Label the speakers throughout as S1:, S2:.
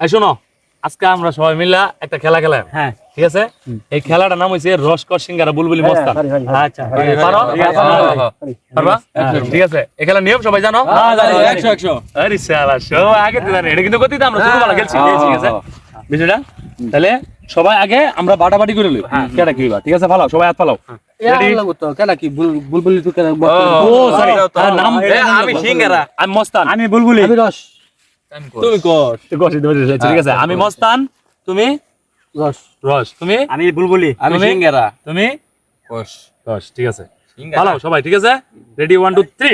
S1: এই শোনো আজকে আমরা সবাই মিলে একটা খেলা খেলাম।
S2: হ্যাঁ।
S1: ঠিক আছে? এই খেলাটার নাম হইছে রসকর সিঙ্গারা বুলবুলি
S2: হ্যাঁ,
S1: মস্তান।
S2: পারি।
S1: আচ্ছা পারো? পারবা? ঠিক আছে। এই খেলা নিয়ম সবাই জানো?
S2: হ্যাঁ, জানি, জানি।
S3: একশো একশো।
S1: আরে শালা সবাই আগে তো জানি। এটা কিন্তু গতিতে আমরা ছোটবেলা খেলছি। ঠিক আছে? বিষয়টা? তাহলে সবাই আগে আমরা বাটাবাটি করে লই। কেটা কি ঠিক আছে ফালাও সবাই হাত ফালাও। Ready?
S2: বুলবুলি তো কেন
S1: ও সরি নাম
S3: আমি সিঙ্গারা।
S1: আমি মস্তান।
S2: আমি বুলবুলি। আমি রস।
S3: তুমি কর
S1: কষি ঠিক আছে। আমি মস্তান তুমি?
S2: রস
S1: রস তুমি?
S2: আমি বুলবুলি।
S3: আমি সিঙ্গারা।
S1: তুমি?
S3: কোষ
S1: রস ঠিক আছে। ফালাও সবাই ঠিক আছে? রেডি ওয়ান টু থ্রি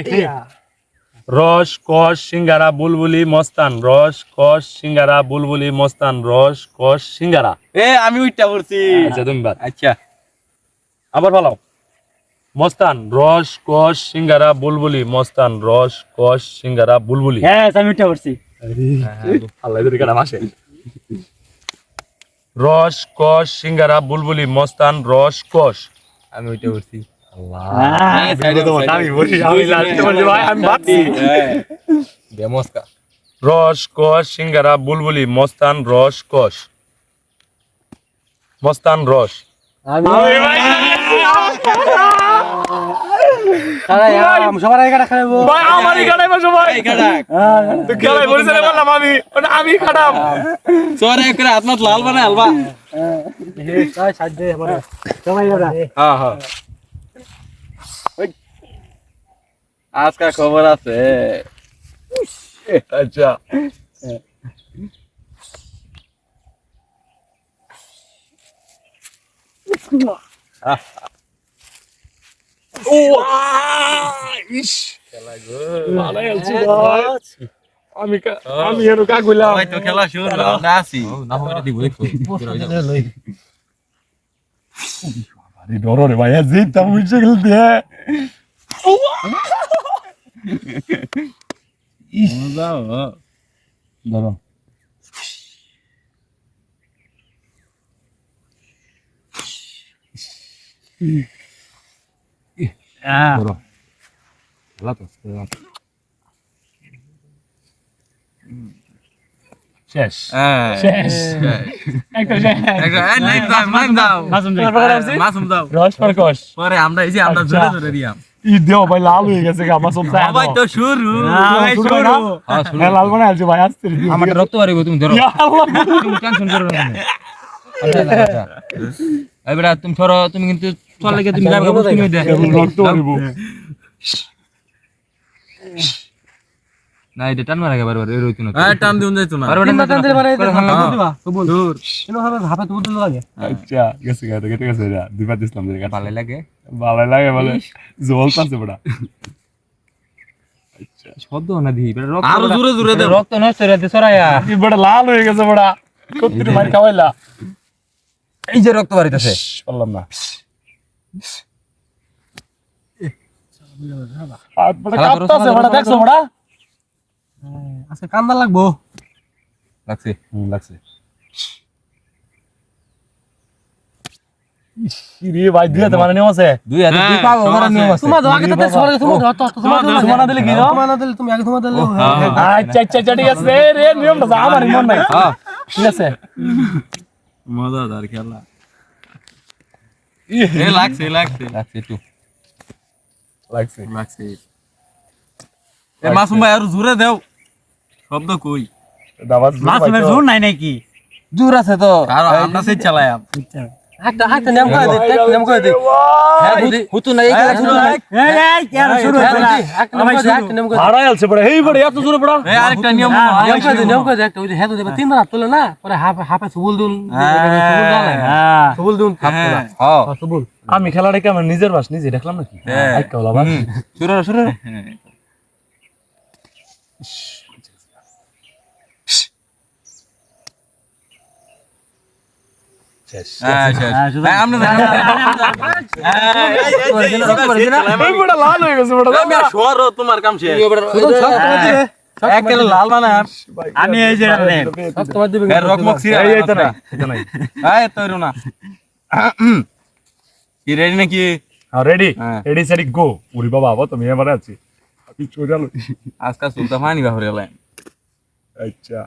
S1: রস কষ সিঙ্গারা বুলবুলি মস্তান রস কষ সিঙ্গারা বুলবুলি মস্তান রস কষ সিঙ্গারা
S3: এ আমি উইটা পড়ছি।
S1: আচ্ছা তুমি বাদ।
S3: আচ্ছা।
S1: আবার ফালাও মস্তান রস কষ সিঙ্গারা বুলবুলি মস্তান রস কষ সিঙ্গারা বুলবুলি
S2: হ্যাঁ আমি উঠে পড়ছি।
S1: রস কষ সিঙ্গারা বুলবুলি মস্তান রস কষ।
S3: আমি
S1: আমি বলি আমি লাস্টে বলছি রস কষ সিঙ্গারা বুলবুলি মস্তান রস কষ। মস্তান রস।
S2: আমি সবার
S1: ভাই আমারই সবাই। খেলাই বললাম আমি ওটা আমি কাটাম
S3: সরে করে আত্মাত লাল বানায় আলবা।
S2: সবাই ওরা
S3: হ্যাঁ হ্যাঁ। আজকা খবর আছে
S1: আচ্ছা ও ইস ভালোই আছি ভাই। আমি কা- আমি এর কাগুলা
S3: ভাই তো খেলা শুরু আমরা আছি না হবে দিব দেখো
S1: আরে ডরো রে ভাই জিত আমি বুঝে গেল দিয়ে দাদা শেষ
S3: হ্যাঁ
S1: শেষ একটা শেষ
S3: একটা এই দাও মাইম দাও
S2: মাসুম দেখ
S3: মাসুম দাও
S1: রস পরকশ
S3: পরে আমরা এই যে আমরা
S1: আচ্ছা।
S3: জোরে জোরে দিয়াম।
S1: ই দেও ভাই লাল হয়ে গেছে আমার সব চাই
S3: ভাই তো শুরু
S1: ভাই, শুরু হ্যাঁ লাল বানাই আছে ভাই আসতে
S3: আমার রক্ত বাড়িব তুমি ধরো। তুমি টেনশন করো না। এবারে তুমি ধরো তুমি কিন্তু চল লাগে তুমি তুমি দে
S1: রক্ত মারিব
S3: না এটা টান মারা গেবার এর হইতো না হ্যাঁ টান দিউন যাইতো না। বারবার টান দিলে মানে দূর।
S2: কেন হবে ভাবে তো লাগে।
S1: আচ্ছা গেছে গেছে গেছে গেছে যা দিবা দিসলাম দিকে
S3: ভালো লাগে?
S1: ভালো লাগে বলে জল বড়া।
S3: শব্দ না দি রক্ত আরও জোরে জোরে দে রক্ত নষ্ট দে
S1: বড়া লাল হয়ে গেছে বড়া। কত্তির মার খাওয়াইলা।
S3: এই যে রক্ত বাড়িতেছে।
S1: বললাম না।
S2: আজকে কান্দা লাগবো।
S3: লাগছে
S1: হুম লাগছে। রে ভাই দিয়ে তো মানে নিয়ম আছে?
S3: দুই হাতে দুই পাবো ওরা নিয়ম আছে।
S2: তোমার আগে তো সবার আগে তোমার তোমার
S1: তোমার তোমার দিলে কি
S2: তোমার দিলে তুমি আগে তোমার দিলে
S1: আচ্ছা আচ্ছা আচ্ছা ঠিক আছে। রে নিয়মটা আমার নাই।
S3: হ্যাঁ।
S1: ঠিক আছে।
S3: মজাদার খেলা। এ লাগছে লাগছে লাগছে একটু
S1: লাগছে
S3: লাগছে এ মাসুম ভাই আর জোরে দেও শব্দ কই
S1: দাবাজ
S2: মাসুমের জোর নাই নাকি
S3: জোর আছে তো আর আমরা সেই চালায়াম
S2: একটা একটা নিয়ম করে দে একটা নিয়ম করে দে
S3: হ্যাঁ হুতু না এই খেলা শুরু হয়।
S2: এই এই কেন শুরু হচ্ছে না একটা নিয়ম করে একটা নিয়ম করে
S1: হারাই আছে বড় এই বড় এত জোরে বড়
S3: এই আরেকটা নিয়ম
S2: নিয়ম করে দে নিয়ম করে দে একটা ওই যে হেতু দেবে তিন হাত তুলে না পরে হাফ হাফে সুবুল দুল
S1: হ্যাঁ
S2: সুবুল দুল
S3: হ্যাঁ
S2: সুবুল।
S1: আমি খেলাটাকে আমার নিজের বাস নিজে দেখলাম নাকি?
S3: হ্যাঁ।
S1: আইকা বলা বাস।
S3: শুরু শুরু
S1: শেষ
S3: হ্যাঁ শেষ হ্যাঁ আমরা
S1: এই বড় লাল হয়ে গেছে বড়
S3: সরো তোমার কাম শেষ একটা লাল বানা
S2: আমি এই যে
S1: এই তো
S3: কি রেডি নাকি
S1: হ্যাঁ রেডি
S3: হ্যাঁ।
S1: রেডি গো বাবা তুমি এবারে আছি আমি
S3: আজকাল সুলতা বাহরে এলাই
S1: আচ্ছা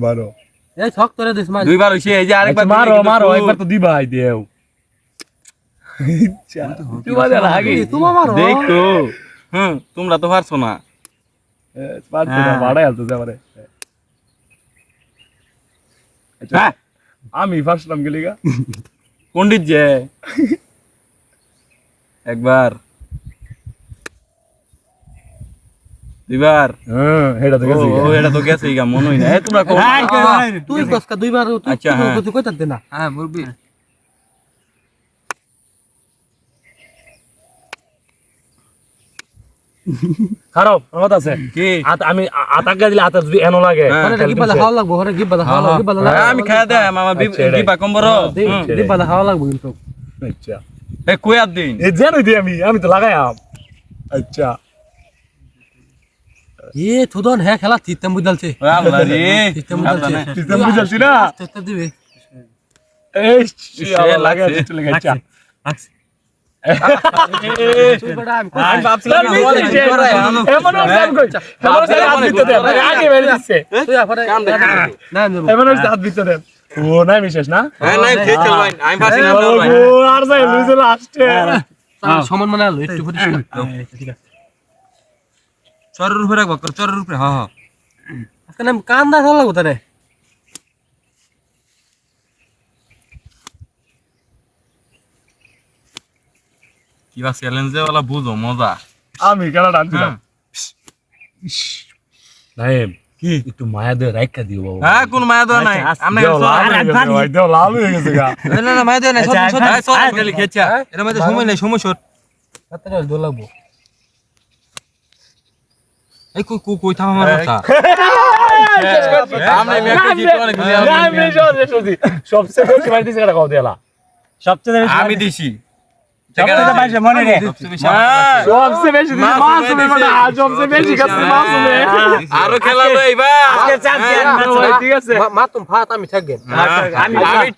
S1: মারো
S2: এই ছক তোরে দিস মাছ
S3: দুইবার হইছে এই যে আরেকবার
S1: আচ্ছা, মারো মারো একবার তো দিবাই দেও। আগে
S2: তোমার মারো
S3: দেখ তো। হুম তোমরা তো পারছ না।
S1: পারছ না
S3: হ্যাঁ।
S1: বাড়াই আলতো যাবারে আচ্ছা
S3: হ্যাঁ।
S1: আমি ফার্স্ট নাম গেলি গা।
S3: পণ্ডিত যে। একবার। দুইবার?
S1: হ্যাঁ হেডা তো
S3: ও ও, এটা তো গেছে গা মনে হয় না। এ, তোমরা কও।
S2: তুই কসকা দুইবার তুই
S3: আচ্ছা, হ্যাঁ।
S2: তুই কইতার দে না।
S3: হ্যাঁ মুরবি
S1: খারাপ আমার আছে?
S3: কি?
S1: আত আমি আতাকা দিলে আতা যদি এনো লাগে
S3: হ্যাঁ,
S2: কি লাগবো কি কি বালা
S3: হ্যাঁ, আমি মামা
S1: আচ্ছা,
S3: কম্বর
S2: লাগবো কিন্তু।
S1: আচ্ছা।
S3: এ দিন।
S1: এ দি আমি আমি তো লাগাইয়াম। আচ্ছা।
S2: এ থুদন হ্যাঁ খেলা সিস্টেম বুঝালছে।
S3: আল্লাহ রে
S2: সিস্টেম বুঝালছে
S1: না?
S2: দিবে।
S1: এই লাগে দিতে। ও, নাই বিশেষ না?
S3: হ্যাঁ,
S1: আর যাই,
S2: সমান মানে একটু ঠিক আছে।
S3: চরের উপরে রাখব, চরের উপরে, হ্যাঁ, হ্যাঁ।
S2: আজকে আমি কান্দা খাওয়া লাগবো তারে
S3: কিবা চ্যালেঞ্জে ওলা বুঝো মজা।
S1: আমি আনছিলাম।
S3: হ্যাঁ।
S1: নাইম, একটু মায়া দিয়ে রাইখা দিও বাবা।
S3: হ্যাঁ কোন মায়া দেওয়া নাই। আমরা
S1: দেও, লাল হয়ে গেছে ভাই, দেও, লাল হয়ে গেছে গা।
S3: না না মায়া দেওয়া নাই সব সব সব খালি খেয়েছা এর মধ্যে সময় নেই সময় শর্ট এই কই কই কই থামা আমার কথা। আমি দিছি
S1: মনে।
S3: হ্যাঁ। আরও খেলা লইবা
S1: হ্যাঁ, ঠিক আছে।
S2: মা তুমি ফাত আমি থাকবেন।
S3: আমি আমি